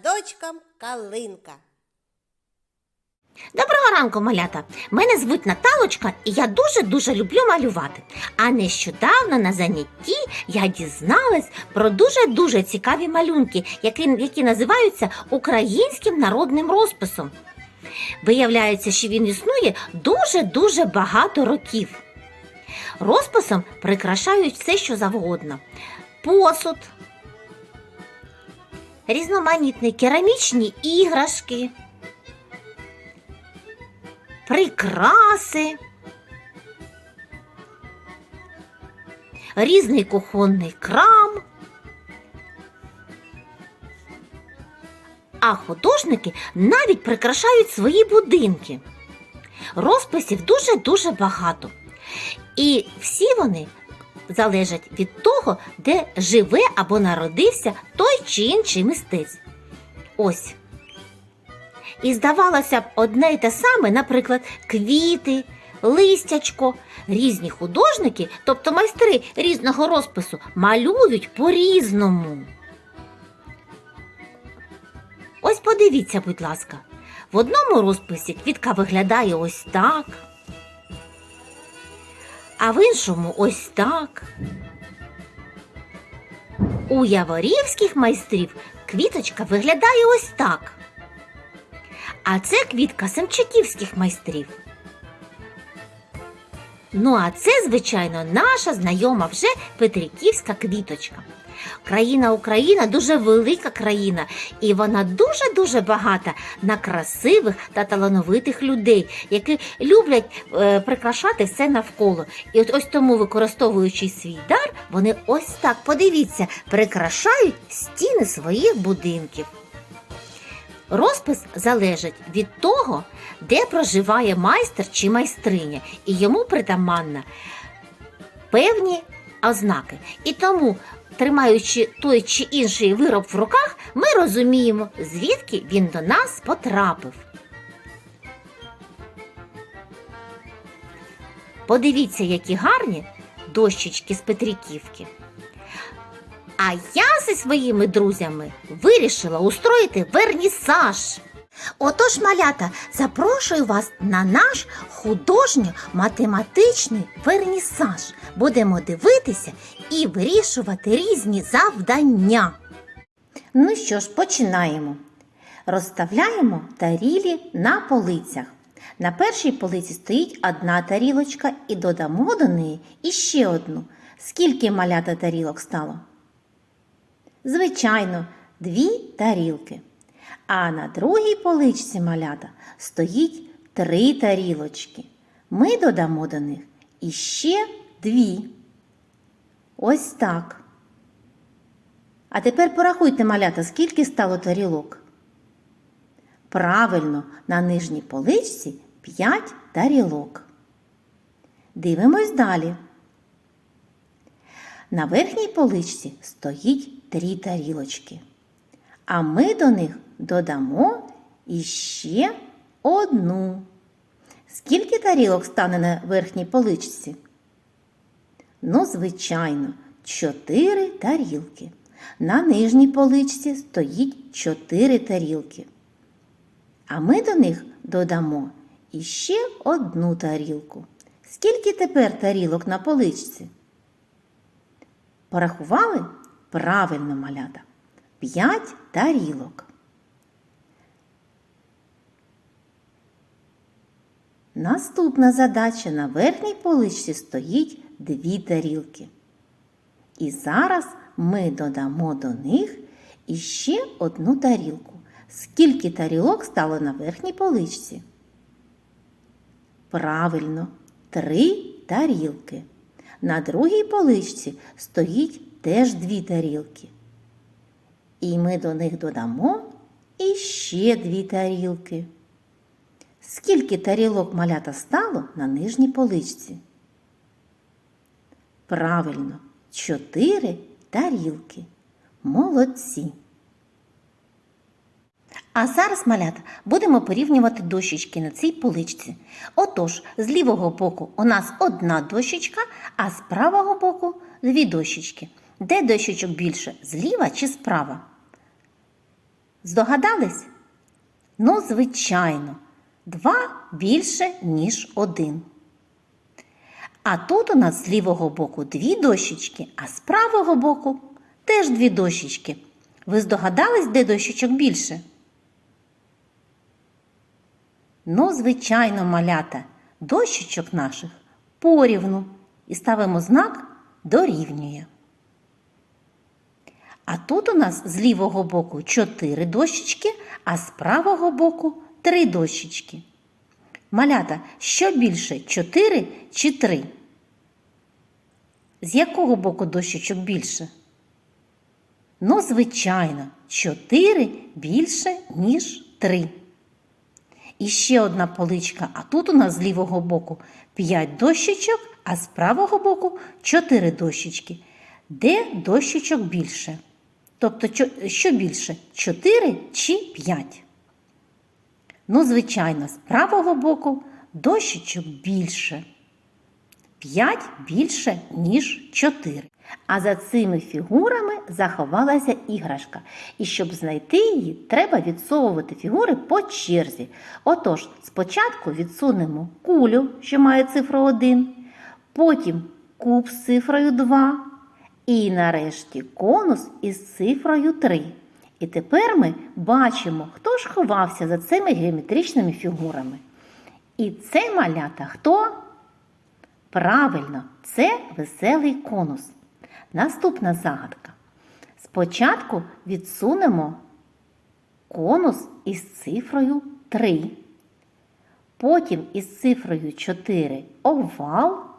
пташкам калинка. Доброго ранку, малята! Мене звуть Наталочка, і я дуже-дуже люблю малювати. А нещодавно на занятті я дізналась про дуже-дуже цікаві малюнки, які, які називаються українським народним розписом. Виявляється, що він існує дуже-дуже багато років. Розписом прикрашають все, що завгодно: посуд, різноманітні керамічні іграшки прикраси, різний кухонний крам. А художники навіть прикрашають свої будинки. Розписів дуже-дуже багато. І всі вони залежать від того, де живе або народився той чи інший мистець. Ось. І здавалося б, одне й те саме, наприклад, квіти, листячко. Різні художники, тобто майстри різного розпису, малюють по-різному. Ось подивіться, будь ласка, в одному розписі квітка виглядає ось так, а в іншому ось так. У яворівських майстрів квіточка виглядає ось так. А це квітка семчаківських майстрів. Ну, а це, звичайно, наша знайома вже Петриківська квіточка. Країна Україна дуже велика країна, і вона дуже-дуже багата на красивих та талановитих людей, які люблять е, прикрашати все навколо. І от ось тому, використовуючи свій дар, вони ось так, подивіться, прикрашають стіни своїх будинків. Розпис залежить від того, де проживає майстер чи майстриня, і йому притаманна певні ознаки. І тому, тримаючи той чи інший вироб в руках, ми розуміємо, звідки він до нас потрапив. Подивіться, які гарні дощечки з Петриківки. А я зі своїми друзями вирішила устроїти вернісаж. Отож, малята, запрошую вас на наш художньо-математичний вернісаж. Будемо дивитися і вирішувати різні завдання. Ну що ж, починаємо. Розставляємо тарілі на полицях. На першій полиці стоїть одна тарілочка і додамо до неї іще одну. Скільки малята тарілок стало? Звичайно, дві тарілки. А на другій поличці малята стоїть три тарілочки. Ми додамо до них іще дві. Ось так. А тепер порахуйте, малята, скільки стало тарілок. Правильно, на нижній поличці 5 тарілок. Дивимось далі. На верхній поличці стоїть три тарілочки. А ми до них додамо іще одну. Скільки тарілок стане на верхній поличці? Ну, звичайно, чотири тарілки. На нижній поличці стоїть чотири тарілки. А ми до них додамо іще одну тарілку. Скільки тепер тарілок на поличці? Порахували? Правильно, малята. П'ять тарілок. Наступна задача на верхній поличці стоїть дві тарілки. І зараз ми додамо до них іще одну тарілку. Скільки тарілок стало на верхній поличці? Правильно, три тарілки. На другій поличці стоїть теж дві тарілки. І ми до них додамо іще дві тарілки. Скільки тарілок малята стало на нижній поличці? Правильно, чотири тарілки. Молодці. А зараз, малята, будемо порівнювати дощечки на цій поличці. Отож, з лівого боку у нас одна дощечка, а з правого боку дві дощечки. Де дощечок більше? Зліва чи справа? Здогадались? Ну, звичайно, два більше, ніж один. А тут у нас з лівого боку дві дощечки, а з правого боку теж дві дощечки. Ви здогадались, де дощечок більше? Ну, звичайно, малята, дощечок наших порівну і ставимо знак дорівнює. А тут у нас з лівого боку чотири дощечки, а з правого боку три дощечки. Малята, що більше, чотири чи три? З якого боку дощечок більше? Ну, звичайно, чотири більше, ніж три. І ще одна поличка, а тут у нас з лівого боку 5 дощечок, а з правого боку 4 дощечки. Де дощечок більше? Тобто, що більше? 4 чи 5? Ну, звичайно, з правого боку дощечок більше. 5 більше, ніж 4. А за цими фігурами заховалася іграшка. І щоб знайти її, треба відсовувати фігури по черзі. Отож, спочатку відсунемо кулю, що має цифру 1, потім куб з цифрою 2 і нарешті конус із цифрою 3. І тепер ми бачимо, хто ж ховався за цими геометричними фігурами. І це малята хто? Правильно, це веселий конус. Наступна загадка. Спочатку відсунемо конус із цифрою 3. Потім із цифрою 4 овал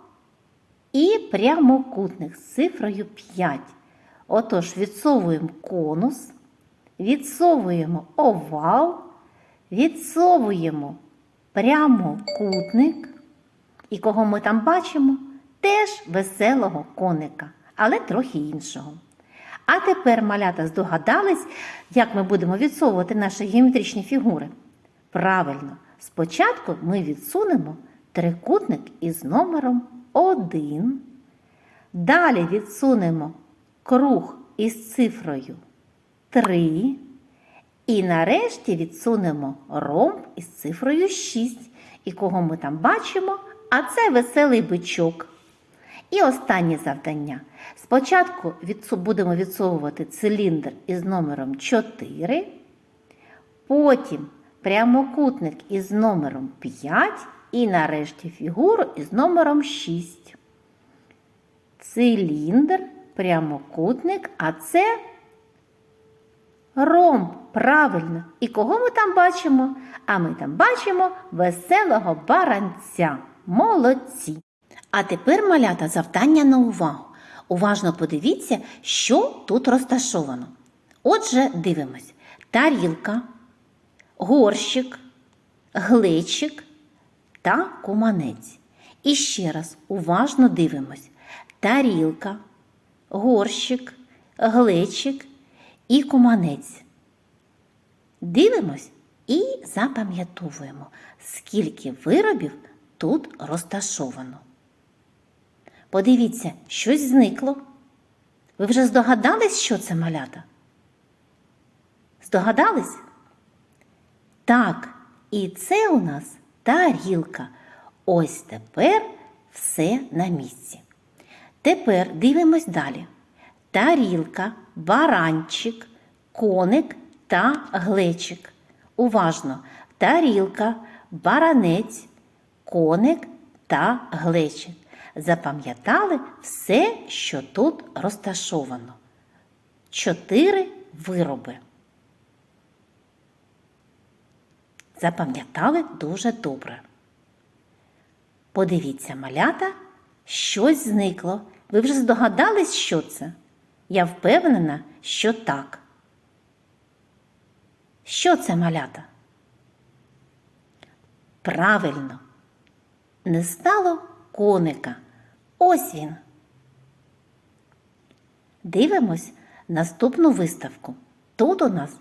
і прямокутник з цифрою 5. Отож, відсовуємо конус, відсовуємо овал, відсовуємо прямокутник. І кого ми там бачимо? Теж веселого коника, але трохи іншого. А тепер малята здогадались, як ми будемо відсовувати наші геометричні фігури. Правильно, спочатку ми відсунемо трикутник із номером 1. Далі відсунемо круг із цифрою 3. І нарешті відсунемо ромб із цифрою 6. І кого ми там бачимо? А це веселий бичок. І останнє завдання. Спочатку будемо відсовувати циліндр із номером 4, потім прямокутник із номером 5 і нарешті фігуру із номером 6. Циліндр, прямокутник, а це ромб. Правильно. І кого ми там бачимо? А ми там бачимо веселого баранця. Молодці. А тепер, малята, завдання на увагу. Уважно подивіться, що тут розташовано. Отже, дивимось: тарілка, горщик, глечик та куманець. І ще раз уважно дивимось: тарілка, горщик, глечик і куманець. Дивимось і запам'ятовуємо, скільки виробів тут розташовано. Подивіться, щось зникло. Ви вже здогадались, що це малята? Здогадались? Так, і це у нас тарілка. Ось тепер все на місці. Тепер дивимось далі. Тарілка, баранчик, коник та глечик. Уважно. Тарілка, баранець, коник та глечик. Запам'ятали все, що тут розташовано. Чотири вироби. Запам'ятали дуже добре. Подивіться, малята, щось зникло. Ви вже здогадались, що це? Я впевнена, що так. Що це малята? Правильно, не стало коника. Ось він. Дивимось наступну виставку. Тут у нас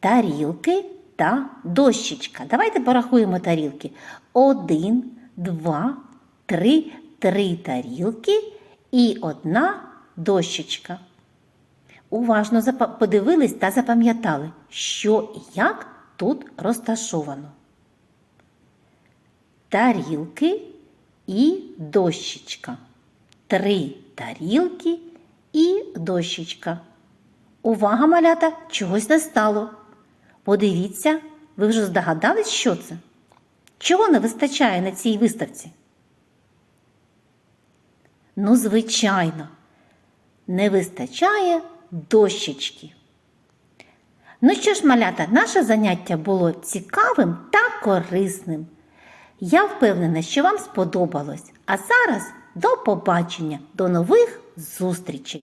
тарілки та дощечка. Давайте порахуємо тарілки. Один, два, три, три тарілки і одна дощечка. Уважно подивились та запам'ятали, що і як тут розташовано. Тарілки і дощечка. Три тарілки і дощечка. Увага, малята, чогось не стало. Подивіться, ви вже здогадались, що це? Чого не вистачає на цій виставці? Ну, звичайно, не вистачає дощечки. Ну що ж, малята, наше заняття було цікавим та корисним. Я впевнена, що вам сподобалось. А зараз до побачення, до нових зустрічей!